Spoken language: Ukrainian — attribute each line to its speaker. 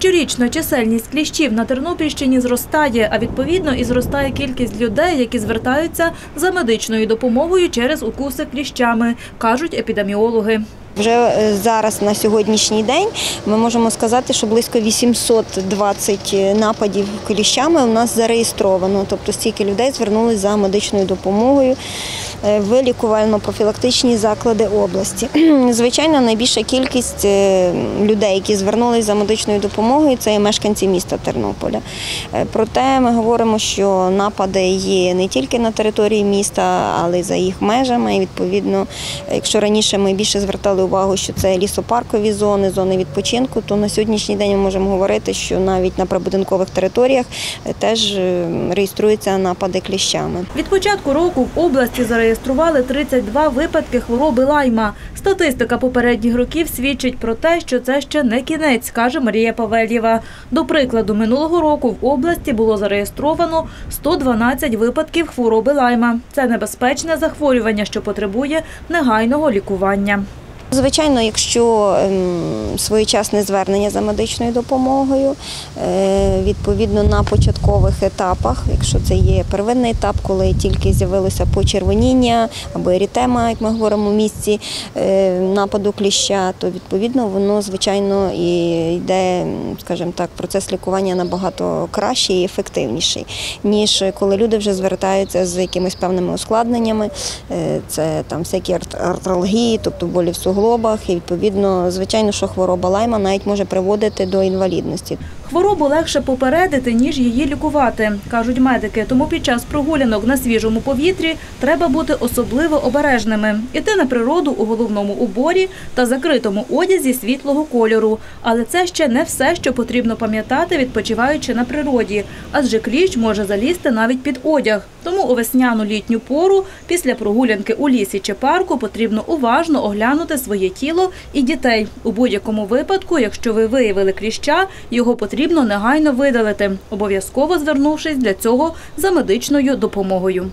Speaker 1: Щорічно чисельність кліщів на Тернопільщині зростає, а відповідно і зростає кількість людей, які звертаються за медичною допомогою через укуси кліщами, кажуть епідеміологи.
Speaker 2: Вже е, зараз на сьогоднішній день ми можемо сказати, що близько 820 нападів кліщами у нас зареєстровано. Тобто стільки людей звернулись за медичною допомогою е, в лікувально-профілактичні заклади області. Звичайно, найбільша кількість е, людей, які звернулись за медичною допомогою, це мешканці міста Тернополя. Е, Проте ми говоримо, що напади є не тільки на території міста, але й за їх межами. І відповідно, якщо раніше ми більше звертали увагу, що це лісопаркові зони, зони відпочинку, то на сьогоднішній день ми можемо говорити, що навіть на прибудинкових територіях е, теж е, реєструються напади кліщами.
Speaker 1: Від початку року в області зареєстрували 32 випадки хвороби лайма. Статистика попередніх років свідчить про те, що це ще не кінець, каже Марія Павельєва. До прикладу, минулого року в області було зареєстровано 112 випадків хвороби лайма. Це небезпечне захворювання, що потребує негайного лікування.
Speaker 2: Звичайно, якщо ем, своєчасне звернення за медичною допомогою, е, відповідно на початкових етапах, якщо це є первинний етап, коли тільки з'явилося почервоніння або ерітема, як ми говоримо в місці е, нападу кліща, то відповідно воно звичайно і йде, скажімо так, процес лікування набагато кращий і ефективніший, ніж коли люди вже звертаються з якимись певними ускладненнями. Е, Це там всякі арт- артралгії, тобто болі в суглобах, і відповідно, звичайно, що хвороба лайма навіть може приводити до інвалідності.
Speaker 1: Хворобу легше попередити, ніж її лікувати, кажуть медики. Тому під час прогулянок на свіжому повітрі треба бути особливо обережними. Іти на природу у головному уборі та закритому одязі світлого кольору. Але це ще не все, що потрібно пам'ятати, відпочиваючи на природі, адже кліщ може залізти навіть під одяг. Тому у весняну літню пору після прогулянки у лісі чи парку потрібно уважно оглянути своє тіло і дітей. У будь-якому випадку, якщо ви виявили кліща, його потрібно негайно видалити, обов'язково звернувшись для цього за медичною допомогою.